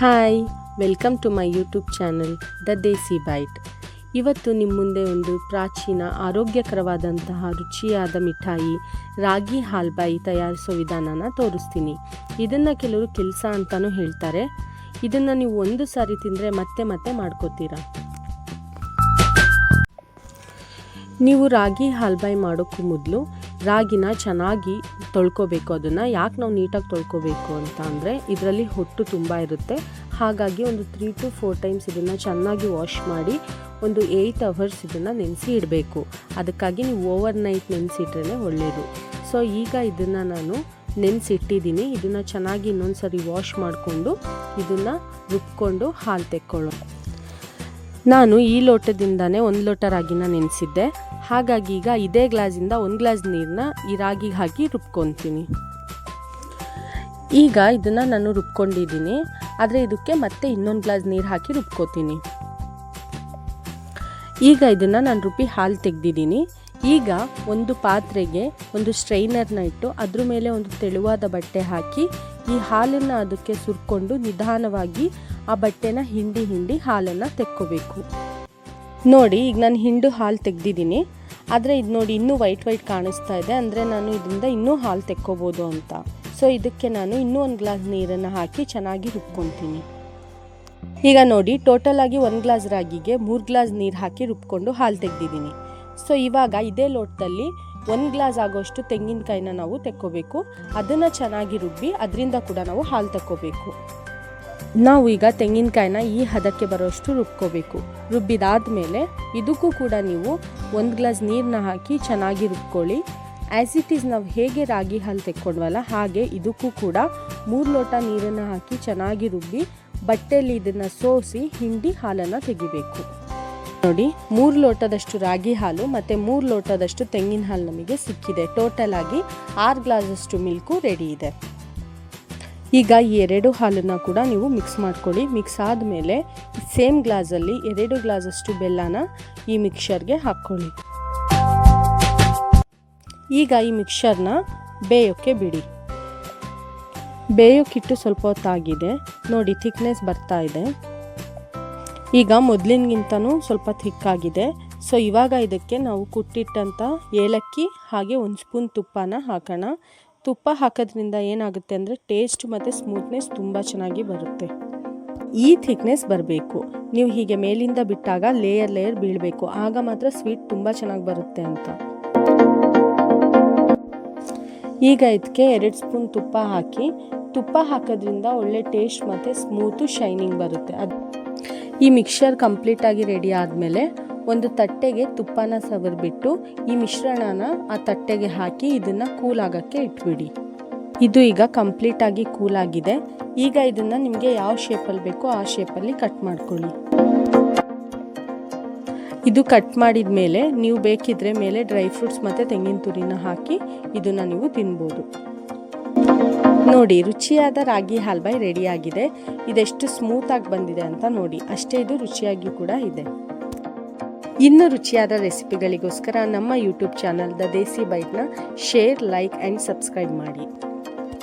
Hi welcome to my YouTube channel the Desi bite ಇವತ್ತು ನಿಮ್ಮ ಮುಂದೆ ಒಂದು ಪ್ರಾಚೀನ, ಆರೋಗ್ಯಕರವಾದಂತಹ, ರುಚಿಯಾದ ಮಿಠಾಯಿ, ರಾಗಿ ಹಾಲ್ಬಾಯಿ ತಯಾರಿಸೋ ವಿಧಾನನ ತೋರಿಸ್ತೀನಿ. ಇದನ್ನು ಕೆಲವರು ಕೆಲಸ ಅಂತಲೂ ಹೇಳ್ತಾರೆ. ಇದನ್ನು ನೀವು ಒಂದು ಸಾರಿ ತಿಂದರೆ ಮತ್ತೆ ಮತ್ತೆ ಮಾಡ್ಕೋತೀರಾ? ನೀವು ರಾಗಿ ಹಾಲ್ಬಾಯಿ ಮಾಡೋಕ್ಕೂ ಮೊದಲು ರಾಗಿನ ಚೆನ್ನಾಗಿ ತೊಳ್ಕೊಬೇಕು, ಅದನ್ನು ಯಾಕೆ ನಾವು ನೀಟಾಗಿ ತೊಳ್ಕೊಬೇಕು ಅಂತ ಅಂದರೆ ಇದರಲ್ಲಿ ಹೊಟ್ಟು ತುಂಬ ಇರುತ್ತೆ. ಹಾಗಾಗಿ ಒಂದು ತ್ರೀ ಟು ಫೋರ್ ಟೈಮ್ಸ್ ಇದನ್ನು ಚೆನ್ನಾಗಿ ವಾಶ್ ಮಾಡಿ ಒಂದು ಏಯ್ಟ್ ಅವರ್ಸ್ ಇದನ್ನು ನೆನೆಸಿ ಇಡಬೇಕು. ಅದಕ್ಕಾಗಿ ನೀವು ಓವರ್ ನೈಟ್ ನೆನೆಸಿಟ್ರೇ ಒಳ್ಳೆಯದು ಸೊ ಈಗ ಇದನ್ನು ನಾನು ನೆನೆಸಿಟ್ಟಿದ್ದೀನಿ ಇದನ್ನು ಚೆನ್ನಾಗಿ ಇನ್ನೊಂದು ಸರಿ ವಾಶ್ ಮಾಡಿಕೊಂಡು ಇದನ್ನು ರುಬ್ಕೊಂಡು ಹಾಲು ತೆಕ್ಕೊಳ್ಳೋ ನಾನು ಈ ಲೋಟದಿಂದನೇ ಒಂದು ಲೋಟ ರಾಗಿನ ನೆನೆಸಿದ್ದೆ. ಹಾಗಾಗಿ ಈಗ ಇದೇ ಗ್ಲಾಸಿಂದ ಒಂದು ಗ್ಲಾಸ್ ನೀರನ್ನ ಈ ರಾಗಿಗೆ ಹಾಕಿ ರುಬ್ಕೊತೀನಿ. ಈಗ ಇದನ್ನು ನಾನು ರುಬ್ಕೊಂಡಿದ್ದೀನಿ. ಆದರೆ ಇದಕ್ಕೆ ಮತ್ತೆ ಇನ್ನೊಂದು ಗ್ಲಾಸ್ ನೀರು ಹಾಕಿ ರುಬ್ಕೋತೀನಿ. ಈಗ ಇದನ್ನು ನಾನು ರುಬ್ಬಿ ಹಾಲು ತೆಗೆದಿದ್ದೀನಿ. ಈಗ ಒಂದು ಪಾತ್ರೆಗೆ ಒಂದು ಸ್ಟ್ರೈನರ್ನ ಇಟ್ಟು ಅದ್ರ ಮೇಲೆ ಒಂದು ತೆಳುವಾದ ಬಟ್ಟೆ ಹಾಕಿ ಈ ಹಾಲನ್ನು ಅದಕ್ಕೆ ಸುರ್ಕೊಂಡು ನಿಧಾನವಾಗಿ ಆ ಬಟ್ಟೆನ ಹಿಂಡಿ ಹಿಂಡಿ ಹಾಲನ್ನು ತೆಕ್ಕೋಬೇಕು. ನೋಡಿ, ಈಗ ನಾನು ಹಿಂಡು ಹಾಲು ತೆಗ್ದಿದ್ದೀನಿ. ಆದರೆ ಇದು ನೋಡಿ ಇನ್ನೂ ವೈಟ್ ವೈಟ್ ಕಾಣಿಸ್ತಾ ಇದೆ. ಅಂದರೆ ನಾನು ಇದರಿಂದ ಇನ್ನೂ ಹಾಲು ತೆಕ್ಕೋಬೋದು ಅಂತ. ಸೊ ಇದಕ್ಕೆ ನಾನು ಇನ್ನೂ ಒಂದು ಗ್ಲಾಸ್ ನೀರನ್ನು ಹಾಕಿ ಚೆನ್ನಾಗಿ ರುಬ್ಕೊತೀನಿ. ಈಗ ನೋಡಿ ಟೋಟಲ್ ಆಗಿ ಒಂದು ಗ್ಲಾಸ್ ರಾಗಿಗೆ ಮೂರು ಗ್ಲಾಸ್ ನೀರು ಹಾಕಿ ರುಬ್ಕೊಂಡು ಹಾಲು ತೆಗ್ದಿದ್ದೀನಿ. ಸೊ ಇವಾಗ ಇದೇ ಲೋಟದಲ್ಲಿ ಒಂದು ಗ್ಲಾಸ್ ಆಗೋಷ್ಟು ತೆಂಗಿನಕಾಯಿನ ನಾವು ತೆಕ್ಕೋಬೇಕು. ಅದನ್ನು ಚೆನ್ನಾಗಿ ರುಬ್ಬಿ, ಅದರಿಂದ ಕೂಡ ನಾವು ಹಾಲು ತಕ್ಕೋಬೇಕು. ನಾವು ಈಗ ತೆಂಗಿನಕಾಯಿನ ಈ ಹದಕ್ಕೆ ಬರೋಷ್ಟು ರುಬ್ಕೋಬೇಕು. ರುಬ್ಬಿದಾದ್ಮೇಲೆ ಇದಕ್ಕೂ ಕೂಡ ನೀವು ಒಂದು ಗ್ಲಾಸ್ ನೀರನ್ನ ಹಾಕಿ ಚೆನ್ನಾಗಿ ರುಬ್ಕೊಳ್ಳಿ. ಆ್ಯಸ್ ಇಟ್ ಈಸ್ ನಾವು ಹೇಗೆ ರಾಗಿ ಹಾಲು ತೆಕ್ಕೊಂಡ್ವಲ್ಲ, ಹಾಗೆ ಇದಕ್ಕೂ ಕೂಡ ಮೂರು ಲೋಟ ನೀರನ್ನು ಹಾಕಿ ಚೆನ್ನಾಗಿ ರುಬ್ಬಿ ಬಟ್ಟೆಯಲ್ಲಿ ಇದನ್ನು ಸೋಸಿ ಹಿಂಡಿ ಹಾಲನ್ನು ತೆಗಿಬೇಕು. ನೋಡಿ, ಮೂರು ಲೋಟದಷ್ಟು ರಾಗಿ ಹಾಲು ಮತ್ತು ಮೂರು ಲೋಟದಷ್ಟು ತೆಂಗಿನ ಹಾಲು ನಮಗೆ ಸಿಕ್ಕಿದೆ. ಟೋಟಲ್ ಆಗಿ ಆರು ಗ್ಲಾಸಷ್ಟು ಮಿಲ್ಕು ರೆಡಿ ಇದೆ. ಈಗ ಈ ಎರಡು ಹಾಲನ್ನು ಕೂಡ ನೀವು ಮಿಕ್ಸ್ ಮಾಡ್ಕೊಳ್ಳಿ. ಮಿಕ್ಸ್ ಆದಮೇಲೆ ಸೇಮ್ ಗ್ಲಾಸಲ್ಲಿ ಎರಡು ಗ್ಲಾಸಷ್ಟು ಬೆಲ್ಲನ ಈ ಮಿಕ್ಸರ್ಗೆ ಹಾಕ್ಕೊಳ್ಳಿ. ಈಗ ಈ ಮಿಕ್ಸರ್ನ ಬೇಯೋಕ್ಕೆ ಬಿಡಿ. ಬೇಯೋಕ್ಕಿಟ್ಟು ಸ್ವಲ್ಪ ಹೊತ್ತಾಗಿದೆ ನೋಡಿ ಥಿಕ್ನೆಸ್ ಬರ್ತಾ ಇದೆ. ಈಗ ಮೊದಲಿನಗಿಂತನೂ ಸ್ವಲ್ಪ ಥಿಕ್ಕಾಗಿದೆ ಸೊ ಇವಾಗ ಇದಕ್ಕೆ ನಾವು ಕುಟ್ಟಿಟ್ಟಂಥ ಏಲಕ್ಕಿ ಹಾಗೆ ಒಂದು ಸ್ಪೂನ್ ತುಪ್ಪನ ಹಾಕೋಣ. ತುಪ್ಪ ಹಾಕೋದ್ರಿಂದ ಏನಾಗುತ್ತೆ ಅಂದರೆ ಟೇಸ್ಟ್ ಮತ್ತು ಸ್ಮೂತ್ನೆಸ್ ತುಂಬ ಚೆನ್ನಾಗಿ ಬರುತ್ತೆ. ಈ ಥಿಕ್ನೆಸ್ ಬರಬೇಕು. ನೀವು ಹೀಗೆ ಮೇಲಿಂದ ಬಿಟ್ಟಾಗ ಲೇಯರ್ ಲೇಯರ್ ಬೀಳಬೇಕು. ಆಗ ಮಾತ್ರ ಸ್ವೀಟ್ ತುಂಬ ಚೆನ್ನಾಗಿ ಬರುತ್ತೆ ಅಂತ. ಈಗ ಇದಕ್ಕೆ ಎರಡು ಸ್ಪೂನ್ ತುಪ್ಪ ಹಾಕಿ, ತುಪ್ಪ ಹಾಕೋದ್ರಿಂದ ಒಳ್ಳೆ ಟೇಸ್ಟ್ ಮತ್ತು ಸ್ಮೂತು ಶೈನಿಂಗ್ ಬರುತ್ತೆ. ಅದು ಈ ಮಿಕ್ಸರ್ ಕಂಪ್ಲೀಟಾಗಿ ರೆಡಿ ಆದಮೇಲೆ ಒಂದು ತಟ್ಟೆಗೆ ತುಪ್ಪನ ಸವರ್ಬಿಟ್ಟು ಈ ಮಿಶ್ರಣನ ಆ ತಟ್ಟೆಗೆ ಹಾಕಿ ಇದನ್ನು ಕೂಲ್ ಆಗೋಕ್ಕೆ ಇಟ್ಬಿಡಿ. ಇದು ಈಗ ಕಂಪ್ಲೀಟಾಗಿ ಕೂಲ್ ಆಗಿದೆ ಈಗ ಇದನ್ನು ನಿಮಗೆ ಯಾವ ಶೇಪಲ್ಲಿ ಬೇಕೋ ಆ ಶೇಪಲ್ಲಿ ಕಟ್ ಮಾಡ್ಕೊಳ್ಳಿ. ಇದು ಕಟ್ ಮಾಡಿದ ಮೇಲೆ ನೀವು ಬೇಕಿದ್ರೆ ಮೇಲೆ ಡ್ರೈ ಫ್ರೂಟ್ಸ್ ಮತ್ತು ತೆಂಗಿನ ತುರಿನ ಹಾಕಿ ಇದನ್ನು ನೀವು ತಿನ್ಬೋದು. ನೋಡಿ, ರುಚಿಯಾದ ರಾಗಿ ಹಾಲ್ಬಾಯಿ ರೆಡಿ ಆಗಿದೆ. ಇದೆಷ್ಟು ಸ್ಮೂತಾಗಿ ಬಂದಿದೆ ಅಂತ ನೋಡಿ. ಅಷ್ಟೇ ಇದು ರುಚಿಯಾಗಿ ಕೂಡ ಇದೆ. ಇನ್ನು ರುಚಿಯಾದ ರೆಸಿಪಿಗಳಿಗೋಸ್ಕರ ನಮ್ಮ ಯೂಟ್ಯೂಬ್ ಚಾನಲ್ ದ ದೇಸಿ ಬೈಟ್ನ ಶೇರ್ ಲೈಕ್ ಆ್ಯಂಡ್ ಸಬ್ಸ್ಕ್ರೈಬ್ ಮಾಡಿ.